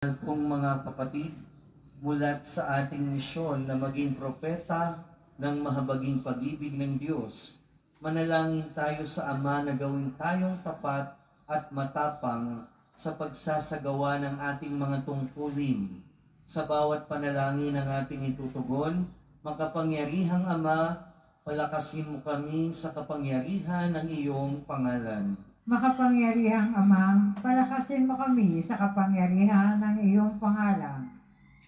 kong mga kapatid, mulat sa ating misyon na maging propeta ng mahabaging pag-ibig ng Diyos, manalangin tayo sa Ama na gawin tayong tapat at matapang sa pagsasagawa ng ating mga tungkulin. Sa bawat panalangin ng ating itutugon, makapangyarihang Ama, palakasin mo kami sa kapangyarihan ng iyong pangalan. Makapangyarihang Ama, palakasin mo kami sa kapangyarihan ng iyong pangalan.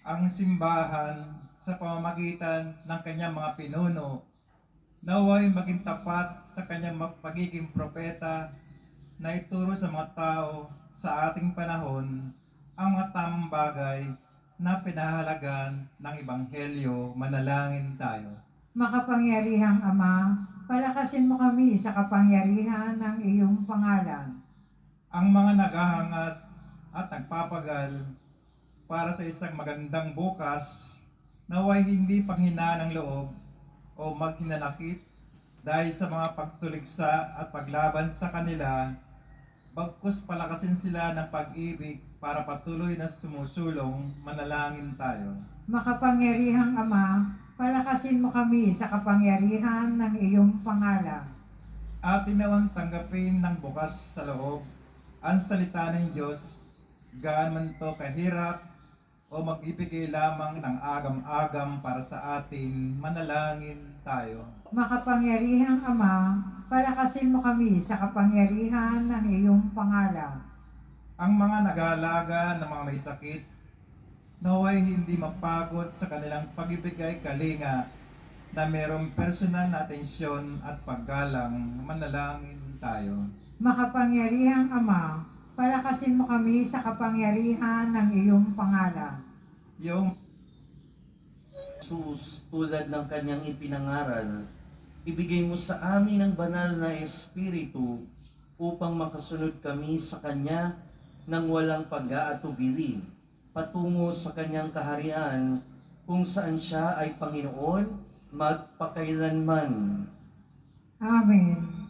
ang simbahan sa pamamagitan ng kanyang mga pinuno naway maging tapat sa kanyang pagiging propeta na ituro sa mga tao sa ating panahon ang mga tamang bagay na pinahalagan ng Ebanghelyo, manalangin tayo. Makapangyarihang Ama, palakasin mo kami sa kapangyarihan ng iyong pangalan. Ang mga naghahangad at nagpapagal para sa isang magandang bukas naway hindi panghina ng loob o maghinanakit dahil sa mga pagtuligsa at paglaban sa kanila bagkus palakasin sila ng pag-ibig para patuloy na sumusulong manalangin tayo. Makapangyarihang Ama, palakasin mo kami sa kapangyarihan ng iyong pangalan. At tinawang tanggapin ng bukas sa loob ang salita ng Diyos gaan man to kahirap o magbibigay lamang ng agam-agam para sa atin, manalangin tayo. Makapangyarihang Ama, palakasin mo kami sa kapangyarihan ng iyong pangalan. Ang mga nag-aalaga ng mga may sakit, naway hindi mapagod sa kanilang pagibigay kalinga na mayroong personal na atensyon at paggalang, manalangin tayo. Makapangyarihang Ama, palakasin mo kami sa kapangyarihan ng iyong pangalan. Yung Jesus, tulad ng kanyang ipinangaral, ibigay mo sa amin ang banal na Espiritu upang makasunod kami sa Kanya nang walang pag-aatubili, patungo sa Kanyang kaharian kung saan Siya ay Panginoon magpakailanman. Amen.